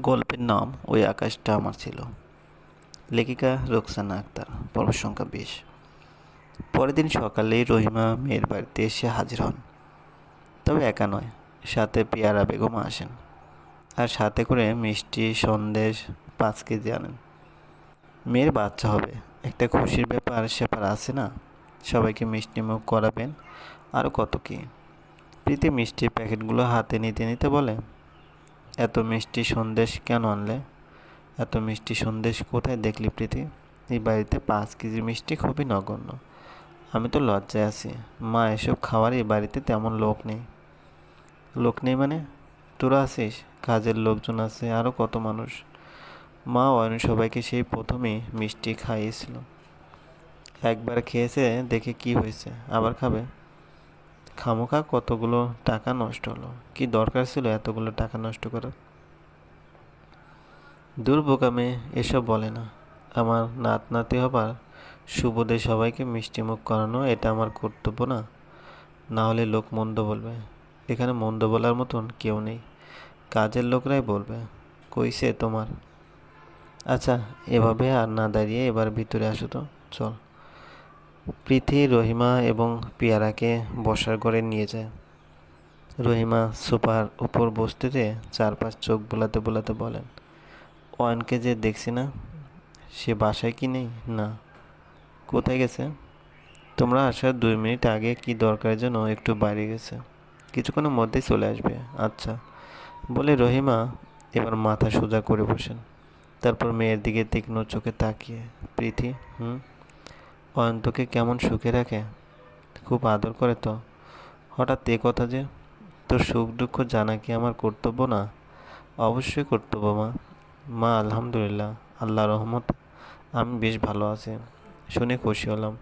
গল্পের নাম ওই আকাশটা আমার ছিল। লেখিকা রোকসানা আক্তার, পর্ব সংখ্যা বিশ। পরের দিন সকালেই রহিমা মেয়ের বাড়িতে এসে হাজির হন। তবে একা নয়, সাথে পেয়ারা বেগম আসেন আর সাথে করে মিষ্টি, সন্দেশ, পাঁচ কেজি আনেন। মেয়ের বাচ্চা হবে, একটা খুশির ব্যাপার সেপার আছে না? সবাইকে মিষ্টি মুখ করাবেন আরও কত কী? প্রীতি মিষ্টির প্যাকেটগুলো হাতে নিতে নিতে বলে এত মিষ্টি সন্দেশ কেন আনলে? এত মিষ্টি সন্দেশ কোথায় দেখলি প্রীতি? এই বাড়িতে পাঁচ কেজি মিষ্টি খুবই নগণ্য। আমি তো লজ্জায় আছি। মা, এসব খাওয়ার এই বাড়িতে তেমন লোক নেই। লোক নেই মানে? তোরা আছিস? কাজের লোকজন আছে আরও কত মানুষ? মা, অয়ন সবাইকে সেই প্রথমেই মিষ্টি খাইয়েছিল। একবার খেয়েছে, দেখে কি হয়েছে, আবার খাবে? খামোখা, কতগুলো টাকা নষ্ট হলো? কি দরকার ছিল এতগুলো টাকা নষ্ট করার? দুর্বোকামে এসব বলে না। আমার নাত নাতি হবার সুবোধে সবাইকে মিষ্টি মুখ করানো এটা আমার কর্তব্য না। না হলে লোক মন্দ বলবে। এখানে মন্দ বলার মতন কেউ নেই। কাজের লোকরাই বলবে কইছে তোমার? আচ্ছা এভাবে আর না দাঁড়িয়ে এবার ভিতরে আসো তো। চল। প্রীতি রহিমা এবং পিয়ারাকে বসার ঘরে নিয়ে যায়। রহিমা সোফার উপর বসতে চারপাশ চোখ বোলাতে বোলাতে বলেন অয়নকে যে দেখছি না, সে বাসায় কি নেই? না। কোথায় গেছে? তোমরা আসার দুই মিনিট আগে কি দরকারের জন্য একটু বাইরে গেছে? কিছুক্ষণের মধ্যেই চলে আসবে। আচ্ছা। বলে রহিমা এবার মাথা সোজা করে বসেন। তারপর মেয়ের দিকে তীক্ষ্ণ চোখে তাকিয়ে, প্রীতি, হুম? অয়ন্তকে কেমন সুখে রাখে? খুব আদর করে তো। হঠাৎ এ কথা যে, তোর সুখ দুঃখ জানা কি আমার কর্তব্য না? অবশ্যই কর্তব্য, মা। মা, আলহামদুলিল্লাহ। আল্লাহ রহমত। আমি বেশ ভালো আছি। শুনে খুশি হলাম।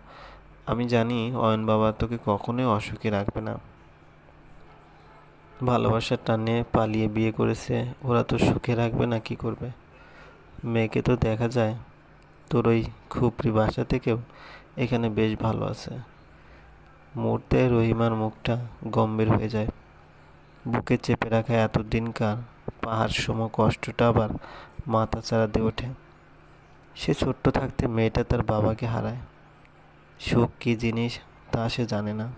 আমি জানি অয়ন বাবা তোকে কখনোই অসুখী রাখবে না। ভালোবাসার টানে পালিয়ে বিয়ে করেছে। ওরা তো সুখে রাখবে না কি করবে? মেয়েকে তো দেখা যায়। তোর ওই খুপড়ি বাসা থেকেও এখানে বেশ ভালো আছে। মুহূর্তে রহিমার মুখটা গম্ভীর হয়ে যায়। বুকে চেপে রাখা এত দিনকার পাহাড় সম কষ্টটা আবার মাথা চাড়া দিয়ে ওঠে। সে ছোট্ট থাকতে মেয়েটা তার বাবাকে হারায়। সুখ কী জিনিস তা সে জানে না।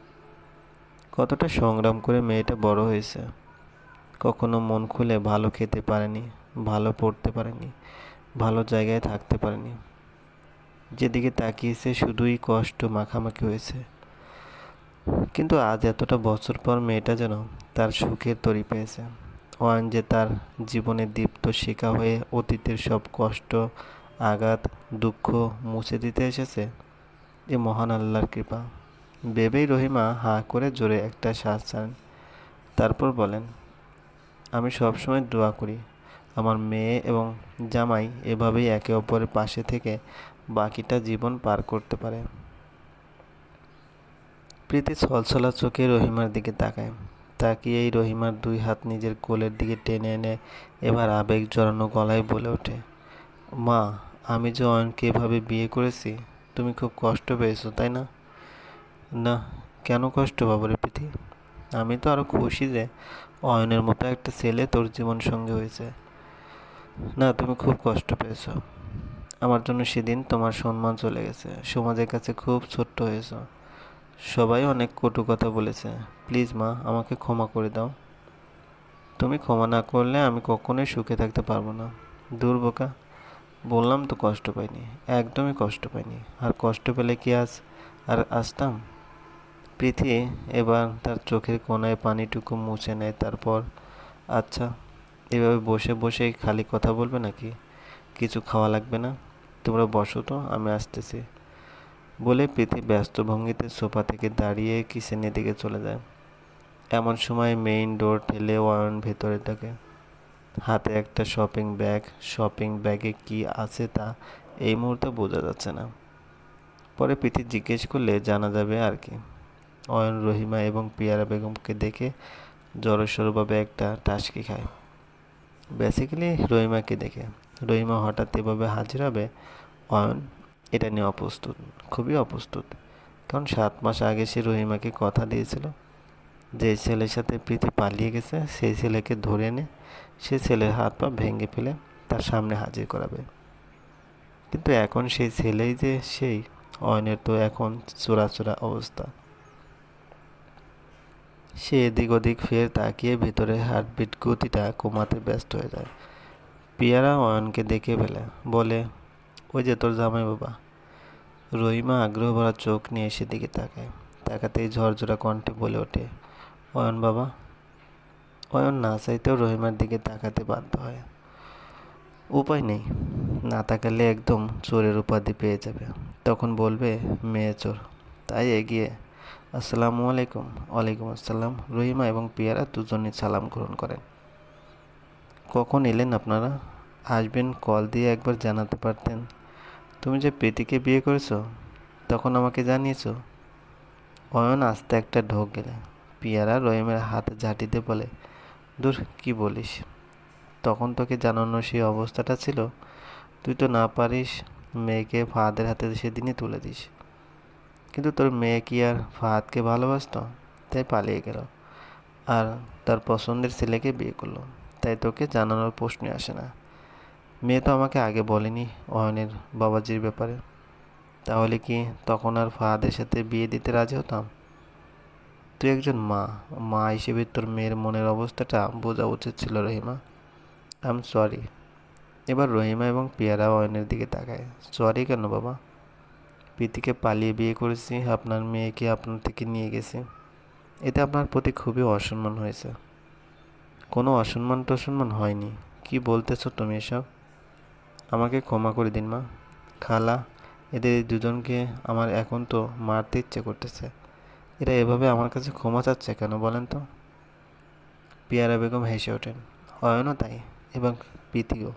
কতটা সংগ্রাম করে মেয়েটা বড় হয়েছে। কখনো মন খুলে ভালো খেতে পারেনি, ভালো পড়তে পারেনি, ভালো জায়গায় থাকতে পারেনি। যেদিকে তাকিয়েছে, শুধুই কষ্ট, মাখামাখি হয়েছে। কিন্তু আজ এতটা বছর পর মেয়েটা যেন তার সুখের তরি পেয়েছে। ওয়ান যে তার জীবনে দীপ্ত শিকা হয়ে অতীতের সব কষ্ট, আঘাত, দুঃখ মুছে দিতে এসেছে, এ মহান আল্লাহর কৃপা। ভেবেই রহিমা হা করে জোরে একটা শ্বাস ছাড়েন। তারপর বলেন, আমি সবসময় দোয়া করি। আমার মেয়ে এবং জামাই এভাবেই একে অপরের পাশে থেকে বাকিটা জীবন পার করতে পারে। প্রীতি ছলছলা চোখে রহিমার দিকে তাকায়। তাকিয়েই রহিমার দুই হাত নিজের কোলের দিকে টেনে এনে এবার আবেগ জড়ানো গলায় বলে ওঠে, মা, আমি যে অয়নকে এভাবে বিয়ে করেছি, তুমি খুব কষ্ট পেয়েছ, তাই না? না, কেন কষ্ট বাবরে প্রীতি? আমি তো আরও খুশি যে অয়নের মতো একটা ছেলে তোর জীবন সঙ্গে হয়েছে। না, তুমি খুব কষ্ট পেয়েছ। আমার জন্য সেদিন তোমার সম্মান চলে গেছে। সমাজের কাছে খুব ছোট্ট হয়েছ। সবাই অনেক কটু কথা বলেছে। প্লিজ মা, আমাকে ক্ষমা করে দাও। তুমি ক্ষমা না করলে আমি কখনোই সুখে থাকতে পারব না। দূর বোকা। বললাম তো কষ্ট পাইনি। একদমই কষ্ট পাইনি। আর কষ্ট পেলে কি আজ আর আসতাম? প্রীতি এবার তার চোখের কোনায় পানিটুকু মুছে নেয়, তারপর আচ্ছা এভাবে বসে বসে খালি কথা বলবে নাকি? কিছু খাওয়া লাগবে না? তোমরা বসো তো, আমি আসতেছি। বলে প্রীতি ব্যস্ত ভঙ্গিতে সোফা থেকে দাঁড়িয়ে কিচেনের দিকে চলে যায়। এমন সময় মেইন ডোর ঠেলে অয়ন ভেতরে থাকে। হাতে একটা শপিং ব্যাগ শপিং ব্যাগে কি আছে তা এই মুহূর্তে বোঝা যাচ্ছে না। পরে প্রীতি জিজ্ঞেস করলে জানা যাবে আর কি। অয়ন, রহিমা এবং পিয়ারা বেগমকে দেখে জড়সড়ভাবে একটা টাসকি খায়। বেসিক্যালি রহিমাকে দেখে। রহিমা হঠাৎ এভাবে হাজির হবে অয়ন, এটা নিয়ে অপ্রস্তুত, খুবই অপ্রস্তুত। কারণ সাত মাস আগে সে রহিমাকে কথা দিয়েছিল যে ছেলের সাথে প্রীতি পালিয়ে গেছে, সেই ছেলেকে ধরে এনে সে ছেলের হাত পা ভেঙে ফেলে তার সামনে হাজির করাবে। কিন্তু এখন সেই ছেলেই যে সেই, অয়নের তো এখন চোরা চোরা অবস্থা। সে এদিক ওদিক ফের তাকিয়ে ভেতরে হার্টবিট গতিটা কমাতে ব্যস্ত হয়ে যায়। পিয়ারা অয়নকে দেখে ফেলে, বলে, ওই যে তোর জামাই বাবা। রহিমা আগ্রহ ভরা চোখ নিয়ে সেদিকে তাকায়, তাকাতেই ঝরঝরা কণ্ঠে বলে ওঠে, অয়ন বাবা। অয়ন না চাইতেও রহিমার দিকে তাকাতে বাধ্য হয়। উপায় নেই, না তাকালে একদম চোরের উপাধি পেয়ে যাবে। তখন বলবে, মেয়ে চোর। তাই এগিয়ে, আসসালামু আলাইকুম। ওয়ালাইকুম আসসালাম। রহিমা এবং পিয়ারা দুজনই সালাম গ্রহণ করেন। কখন এলেন আপনারা? আসবেন, কল দিয়ে একবার জানাতে পারতেন। তুমি যে প্রীতিকে বিয়ে করেছ, তখন আমাকে জানিয়েছো? অয়ন আস্তে একটা ঢোক গেলে, পিয়ারা রহিমের হাতে ঝাঁটিতে বলে, দূর, কি বলিস? তখন তোকে জানানোর সেই অবস্থাটা ছিল, তুই তো না পারিস মেয়েকে ফাহাদের হাতে সেদিনই তুলে দিস। কিন্তু তোর মেয়ে কি আর ফাহাদকে ভালোবাসতো? তাই পালিয়ে গেল। আর তার পছন্দের ছেলেকে বিয়ে করল। তাই তোকে জানানোর প্রশ্নই আসে না। মেয়ে তো আমাকে আগে বলেনি অয়নের বাবাজির ব্যাপারে। তাহলে কি তখন আর ফাহাদের সাথে বিয়ে দিতে রাজি হতাম? তুই একজন মা মা হিসেবে তোর মেয়ের মনের অবস্থাটা বোঝা উচিত ছিল রহিমা। I am sorry. এবার রহিমা এবং পিয়ারা অয়নের দিকে তাকায়। সরি কেন বাবা? প্রীতিকে পালিয়ে বিয়ে করেছি, আপনার মেয়েকে আপনার থেকে নিয়ে গেছি। এতে আপনার প্রতি খুবই অসম্মান হয়েছে। কোনো অসম্মান টসম্মান হয়নি। কি বলতেছো তুমি এসব? আমাকে ক্ষমা করে দিন, মা। খালা, এদের দুজনকে আমার এখন তো মারতে ইচ্ছে করতেছে। এরা এভাবে আমার কাছে ক্ষমা চাচ্ছে কেন বলেন তো? পিয়ারা বেগম হেসে ওঠেন। অয়নও তাই, এবং প্রীতিও।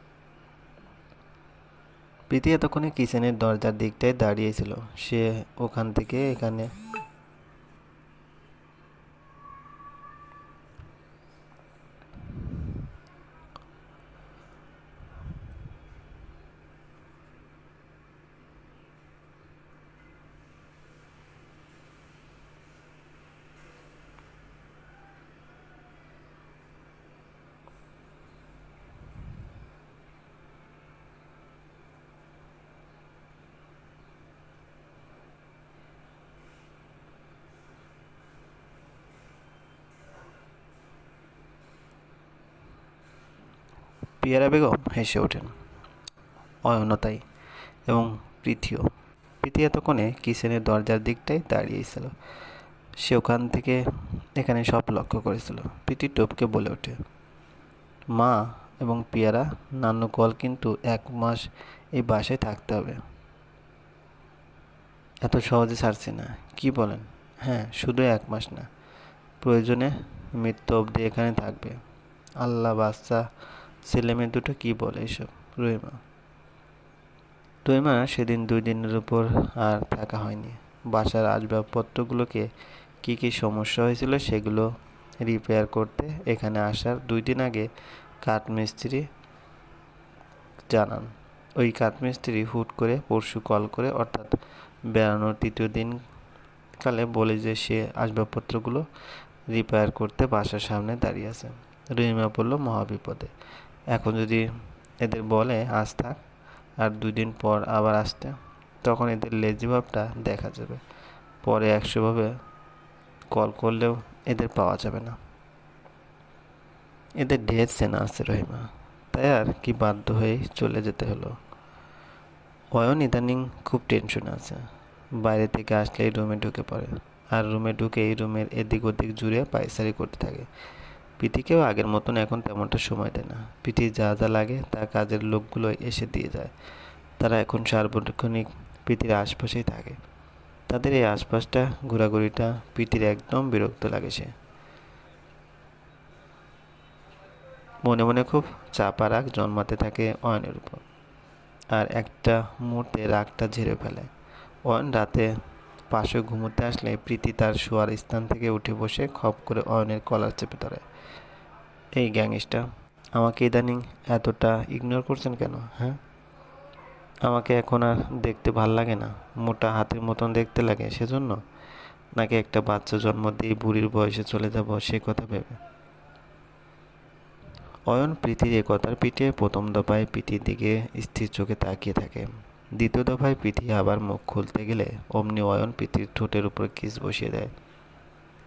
প্রীতি এতক্ষণে কিচেনের দরজার দিকটায় দাঁড়িয়েছিল সে ওখান থেকে এখানে পিয়ারা বেগম হেসে ওঠেন। অয়নতাই এবং প্রীতিও। প্রীতি এতক্ষণে কিচেনের দরজার দিকটায় দাঁড়িয়েছিল। সে ওখান থেকে এখানে সব লক্ষ্য করেছিল। প্রীতি টোপকে বলে ওঠে, মা এবং পিয়ারা নান্নু কল কিন্তু এক মাস এই বাসায় থাকতে হবে। এত সহজে ছাড়ছি না, কি বলেন? হ্যাঁ শুধু এক মাস না। প্রয়োজনে মৃত্যু অবধি এখানে থাকবে। আল্লাহ বাচ্চা ছেলে মেয়ে দুটো কী বলে এসব? রহিমা। রহিমা সেদিন দুই দিনের উপর আর থাকা হয়নি। বাসার আসবাবপত্রগুলোকে কী কী সমস্যা হয়েছিল সেগুলো রিপেয়ার করতে এখানে আসার দুই দিন আগে কাঠমিস্ত্রি জানান। ওই কাঠমিস্ত্রি হুট করে পরশু কল করে, অর্থাৎ বেড়ানোর তৃতীয় দিন কালে বলে যে সে আসবাবপত্রগুলো রিপেয়ার করতে বাসার সামনে দাঁড়িয়ে আছে। রহিমা পড়ল মহাবিপদে। এখন যদি এদের বলে আজ থাক আর দুই দিন পর আবার আসতে, তখন এদের লেজি ভাবটা দেখা যাবে। পরে একশোভাবে কল করলেও এদের পাওয়া যাবে না। এদের ঢের সেনা আছে রহিমা। তাই আর কি বাধ্য হয়ে চলে যেতে হলো। অয়ন ইদানিং খুব টেনশন আছে। বাইরে থেকে আসলেই রুমে ঢুকে পড়ে। আর রুমে ঢুকে এই রুমের এদিক ওদিক জুড়ে পায়সারি করতে থাকে। পিটিকেও আগের মতন এখন তেমনটা সময় দেয় না। পিটি যা যা লাগে তা কাজের লোকগুলো এসে দিয়ে যায়। তারা এখন সার্বক্ষণিক পিতির আশপাশেই থাকে। তাদের এই আশপাশটা, ঘোরাঘুরিটা পিটির একদম বিরক্ত লাগে সে। মনে মনে খুব চাপা রাগ জন্মাতে থাকে অয়নের উপর। আর একটা মুহূর্তে রাগটা ঝেড়ে ফেলে। অয়ন রাতে পাশে ঘুমোতে আসলে প্রীতি তার শোয়ার স্থান থেকে উঠে বসে খপ করে অয়নের কলার চেপে ধরে। এই গ্যাংস্টার, আমাকে ইদানিং এতটা ইগনোর করছেন কেন হ্যাঁ? আমাকে এখন আর দেখতে ভালো লাগে না, মোটা হাতের মতন দেখতে লাগে, সেজন্য? নাকি একটা বাচ্চা জন্ম দিয়ে বুড়ির বয়সে চলে যাব, সে কথা ভেবে? অয়ন প্রীতির এ কথার পিঠে প্রথম দফায় পিঠির দিকে স্থির চোখে তাকিয়ে থাকে। দ্বিতীয় দফায় পিঠি আবার মুখ খুলতে গেলে অমনি অয়ন পিঠির ঠোঁটের উপর কিস বসিয়ে দেয়।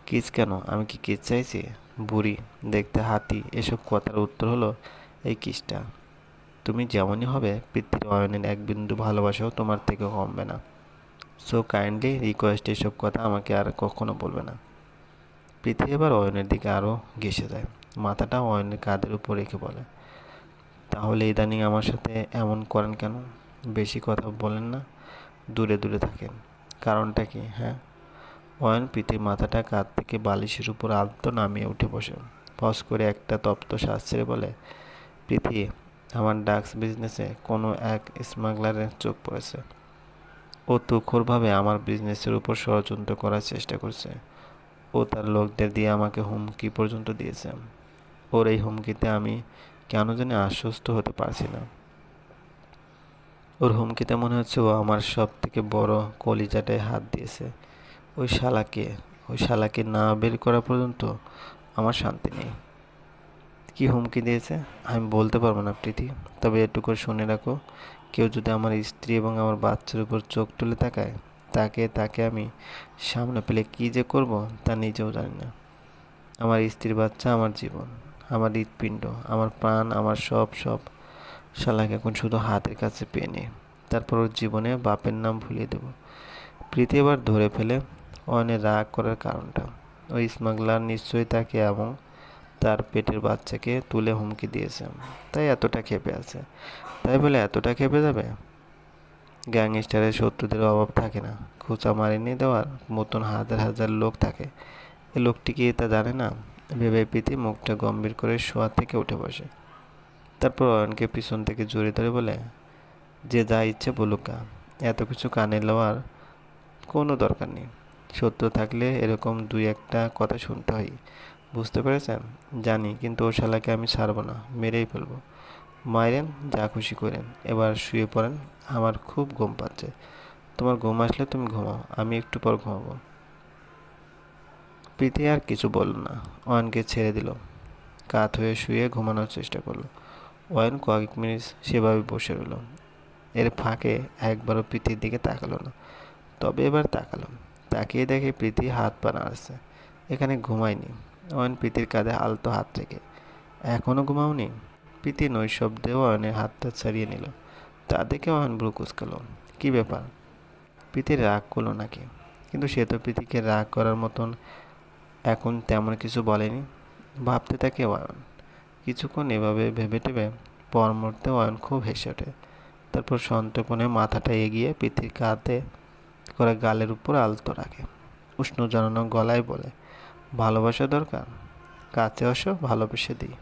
কিস কেন? আমি কি কিস চাইছি? বুড়ি, দেখতে হাতি, এসব কথার উত্তর হলো এই কিসটা? তুমি যেমনই হবে পৃথিবীর অয়নের এক বিন্দু ভালোবাসাও তোমার থেকে কমবে না। সো কাইন্ডলি রিকোয়েস্ট এসব কথা আমাকে আর কখনো বলবে না। পৃথিবী এবার অয়নের দিকে আরও ঘেসে যায় মাথাটা অয়নের কাঁধের উপর রেখে বলে, তাহলে ইদানিং আমার সাথে এমন করেন কেন? বেশি কথা বলেন না, দূরে দূরে থাকেন। কারণটা কি হ্যাঁ? অয়ন প্রীতির মাথাটা কাঁধ থেকে বালিশের উপর আলতো নামিয়ে উঠে বসে। ফস করে একটা তপ্ত শ্বাস বলে প্রীতি আমার ডাক্স বিজনেসে কোনো এক স্মাগলারের চোখ পড়েছে। ও তুখোরভাবে আমার বিজনেসের উপর ষড়যন্ত্র করার চেষ্টা করছে। ও তার লোকদের দিয়ে আমাকে হুমকি পর্যন্ত দিয়েছে। ওর এই হুমকিতে আমি কেন জানি আশ্বস্ত হতে পারছি না। ওর হুমকিতে মনে হচ্ছে ও আমার সব থেকে বড় কলিজাটায় হাত দিয়েছে। ওই শালাকে ওই শালাকে না বের করা পর্যন্ত আমার শান্তি নেই। কি হুমকি দিয়েছে? আমি বলতে পারব না প্রীতি, তবে এটুকু শুনে রাখো, কেউ যদি আমার স্ত্রী এবং আমার বাচ্চার উপর চোখ তুলে তাকায়, তাকে তাকে আমি সামনে পেলে কী যে করব তা নিজেও জানি না। আমার স্ত্রীর বাচ্চা আমার জীবন, আমার হৃৎপিণ্ড, আমার প্রাণ, আমার সব সব শালাকে এখন শুধু হাতের কাছে পেয়ে নিয়ে তারপর ওর জীবনে বাপের নাম ভুলিয়ে দেব। প্রীতি এবার ধরে ফেলে অয়নের রাগ করার কারণটা। ওই স্মাগলার নিশ্চয়ই তাকে এবং তার পেটের বাচ্চাকে তুলে হুমকি দিয়েছে। তাই এতটা খেপে আছে। তাই বলে এতটা ক্ষেপে যাবে? গ্যাংস্টারের শত্রুদের অভাব থাকে না। খোঁচা মারিনি দেওয়ার মতন হাজার হাজার লোক থাকে। এ লোকটি কি তা জানে না? ভেবে প্রীতি মুখটা গম্ভীর করে শোয়া থেকে উঠে বসে। তারপর অয়নকে পিছন থেকে জড়িয়ে ধরে বলে, যে যা ইচ্ছে বলুকা এত কিছু কানে লওয়ার কোনো দরকার নেই। সত্য থাকলে এরকম দুই একটা কথা শুনতে হয়। বুঝতে পেরেছেন? জানি, কিন্তু ও শালাকে আমি ছাড়বো না, মেরেই ফেলব। মায়েরেন যা খুশি করেন। এবার শুয়ে পড়েন, আমার খুব ঘুম পাচ্ছে। তোমার ঘুম আসলে তুমি ঘুমাও, আমি একটু পর ঘুমাবো। প্রীতি আর কিছু বলল না, অয়নকে ছেড়ে দিল। কাত হয়ে শুয়ে ঘুমানোর চেষ্টা করল। অয়ন কয়েক মিনিট সেভাবে বসে রইল। এর ফাঁকে একবারও প্রীতির দিকে তাকালো না। তবে এবার তাকালো তাকিয়ে দেখে প্রীতি হাত পা নাড়ছে। এখানে ঘুমায়নি। অয়ন প্রীতির কাঁধে আলতো হাত রেখে এখনও ঘুমাওনি? প্রীতি নৈশব্দেও অয়নের হাতটা ছাড়িয়ে নিল। তা দেখে অয়ন ব্রু কুচকালো। কী ব্যাপার? প্রীতির রাগ করল নাকি? কিন্তু সে তো প্রীতিকে রাগ করার মতন এখন তেমন কিছু বলেনি। ভাবতে থাকে অয়ন। কিছুক্ষণ এভাবে ভেবে টেবে পর মুহূর্তে অয়ন খুব হেসে ওঠে। তারপর সন্তর্পণে মাথাটা এগিয়ে পৃথিবীর কাঁধে করে গালের উপর আলতো রাখে। উষ্ণ জানানো গলায় বলে, ভালোবাসা দরকার? কাছে আসো, ভালোবেসে দিই।